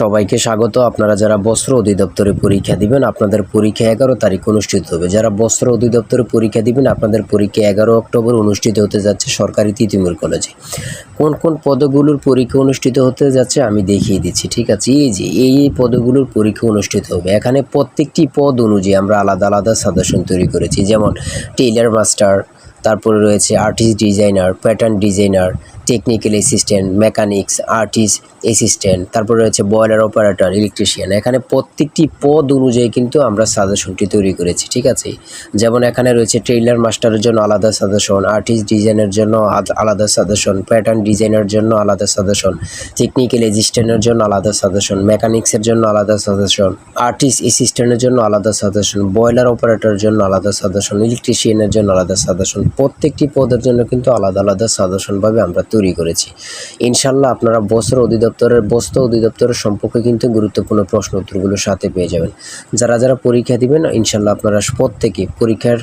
সবাইকে স্বাগত। আপনারা যারা বস্ত্র অধিদপ্তরে পরীক্ষা দিবেন, আপনাদের পরীক্ষা এগারো তারিখ অনুষ্ঠিত হবে। যারা বস্ত্র অধিদপ্তরে পরীক্ষা দিবেন, আপনাদের পরীক্ষা এগারো অক্টোবর অনুষ্ঠিত হতে যাচ্ছে সরকারি তিতুমির কলেজে। কোন কোন পদগুলোর পরীক্ষা অনুষ্ঠিত হতে যাচ্ছে আমি দেখিয়ে দিচ্ছি, ঠিক আছে? এই যে, এই এই পদগুলোর পরীক্ষা অনুষ্ঠিত হবে। এখানে প্রত্যেকটি পদ অনুযায়ী আমরা আলাদা আলাদা সাজেশন তৈরি করেছি। যেমন টেইলার মাস্টার তারপরে রয়েছে artist designer pattern designer technical assistant mechanics artist assistant তারপরে রয়েছে বয়লার অপারেটর ইলেকট্রিশিয়ান এখানে প্রত্যেকটি পদ অনুযায়ী কিন্তু আমরা সাজেশনটি তৈরি করেছি, ঠিক আছে? যেমন এখানে রয়েছে টেইলার মাস্টারের জন্য আলাদা সাজেশন আর্টিস্ট ডিজাইনের জন্য আলাদা সাজেশন প্যাটার্ন ডিজাইনের জন্য আলাদা সাজেশন টেকনিক্যাল অ্যাসিস্ট্যান্টের জন্য আলাদা সাজেশন মেকানিক্সের জন্য আলাদা সাজেশন আর্টিস্ট অ্যাসিস্ট্যান্টের জন্য আলাদা সাজেশন বয়লার অপারেটরের জন্য আলাদা সাজেশন ইলেকট্রিশিয়ানের জন্য আলাদা সাজেশন প্রত্যেকটি পদের জন্য কিন্তু আলাদা আলাদা সাজেশনভাবে আমরা করেছি। ইনশাল্লাহ আপনারা বস্ত্র অধিদপ্তরের বস্ত্র অধিদপ্তরের সম্পর্কে কিন্তু গুরুত্বপূর্ণ প্রশ্ন উত্তরগুলো সাথে পেয়ে যাবেন। যারা যারা পরীক্ষা দিবেন ইনশাল্লাহ আপনারা প্রত্যেকে পরীক্ষার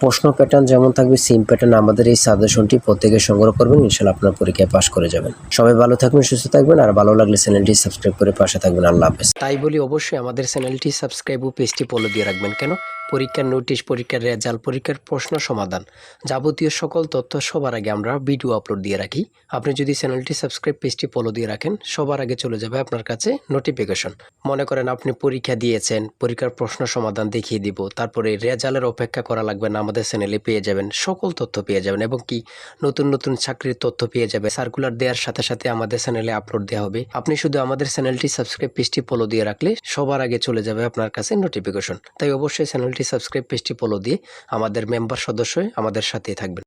প্রশ্ন প্যাটার্ন যেমন থাকবে সেম প্যাটার্ন আমাদের এই সাজেশনটি প্রত্যেকে সংগ্রহ করবেন ইনশাল্লাহ আপনার পরীক্ষায় পাশ করে যাবেন। সবাই ভালো থাকবেন, সুস্থ থাকবেন, আর ভালো লাগলে চ্যানেলটি সাবস্ক্রাইব করে পাশে থাকবেন। আল্লাহ হাফেজ। তাই বলি অবশ্যই আমাদের চ্যানেলটি সাবস্ক্রাইব ও পেজটি ফলো দিয়ে রাখবেন। কেন? পরীক্ষার নোটিশ পরীক্ষার রেজাল্ট পরীক্ষার প্রশ্ন সমাধান যাবতীয় সকল তথ্য সবার আগে আমরা ভিডিও আপলোড দিয়ে রাখি। আপনি যদি চ্যানেলটি সাবস্ক্রাইব পেজটি ফলো দিয়ে রাখেন, সবার আগে চলে যাবে আপনার কাছে নোটিফিকেশন মনে করেন আপনি পরীক্ষা দিয়েছেন, পরীক্ষার প্রশ্ন সমাধান দেখিয়ে দিব, তারপরে রেজাল্টের অপেক্ষা করা লাগবে না, আমাদের চ্যানেলে পেয়ে যাবেন, সকল তথ্য পেয়ে যাবেন এবং কি নতুন নতুন চাকরির তথ্য পেয়ে যাবে। সার্কুলার দেওয়ার সাথে সাথে আমাদের চ্যানেলে আপলোড দেওয়া হবে। আপনি শুধু আমাদের চ্যানেলটি সাবস্ক্রাইব পেজটি ফলো দিয়ে রাখলে সবার আগে চলে যাবে আপনার কাছে নোটিফিকেশন তাই অবশ্যই চ্যানেলটি সাবস্ক্রাইব পেজটি ফলো দিয়ে আমাদের মেম্বার সদস্য আমাদের সাথেই থাকবেন।